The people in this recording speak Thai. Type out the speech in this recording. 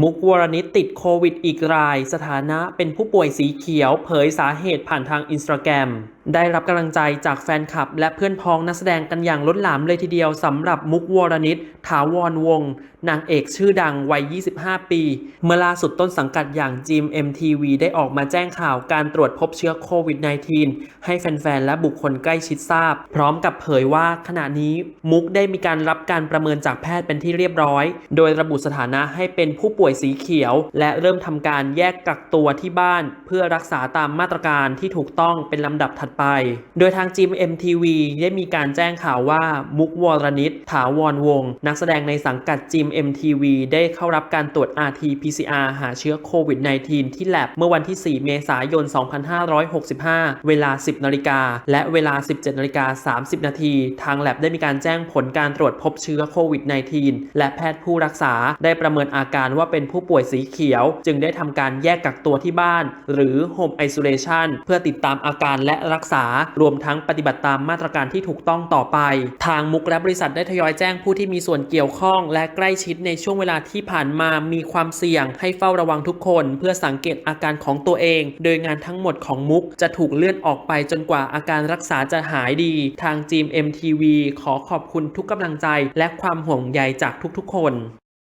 มุกวรณิตติดโควิดอีกราย สถานะเป็นผู้ป่วยสีเขียว เผยสาเหตุผ่านทางอินสตาแกรมได้รับกำลังใจจากแฟนคลับ และเพื่อนพ้องนักแสดงกันอย่างล้นหลามเลยทีเดียวสำหรับมุกวรณิตถาวรวง นางเอกชื่อดังวัย 25 ปี เมื่อล่าสุดต้นสังกัดอย่างจิม MTV ได้ออกมาแจ้งข่าวการตรวจพบเชื้อโควิด -19 ให้แฟน ๆ และบุคคลใกล้ชิดทราบ พร้อมกับเผยว่าขณะนี้มุกได้มีการรับการประเมินจากแพทย์เป็นที่เรียบร้อย โดยระบุสถานะให้เป็นผู้ป่วยสีเขียว และเริ่มทำการแยกกักตัวที่บ้าน เพื่อรักษาตามมาตรการที่ถูกต้องเป็นลำดับถัดไป โดยทางจิม MTV ได้มีการแจ้งข่าวว่ามุกวรณิตถาวรวงศ์นักแสดงในสังกัดจิม MTV ได้เข้ารับการตรวจ RT-PCR หาเชื้อโควิด -19 ที่แลบเมื่อวันที่ 4 เมษายน 2565 เวลา 10 นาฬิกา และเวลา 17 นาฬิกา 30 นาที ทางแลบได้มีการแจ้งผลการตรวจพบเชื้อโควิด -19 และแพทย์ผู้รักษาได้ประเมินอาการว่าเป็นผู้ป่วยสีเขียว จึงได้ทำการแยกกักตัวที่บ้าน หรือ Home Isolation เพื่อติดตามอาการและรักกษา รวมทั้งปฏิบัติตามมาตรการที่ถูกต้องต่อไป ทางมุกและบริษัทได้ทยอยแจ้งผู้ที่มีส่วนเกี่ยวข้อง และใกล้ชิดในช่วงเวลาที่ผ่านมามีความเสี่ยง ให้เฝ้าระวังทุกคน เพื่อสังเกตอาการของตัวเอง โดยงานทั้งหมดของมุกจะถูกเลื่อนออกไปจนกว่าอาการรักษาจะหายดี ทางจีม MTV ขอขอบคุณทุกกำลังใจ และความห่วงใยจากทุกๆ คน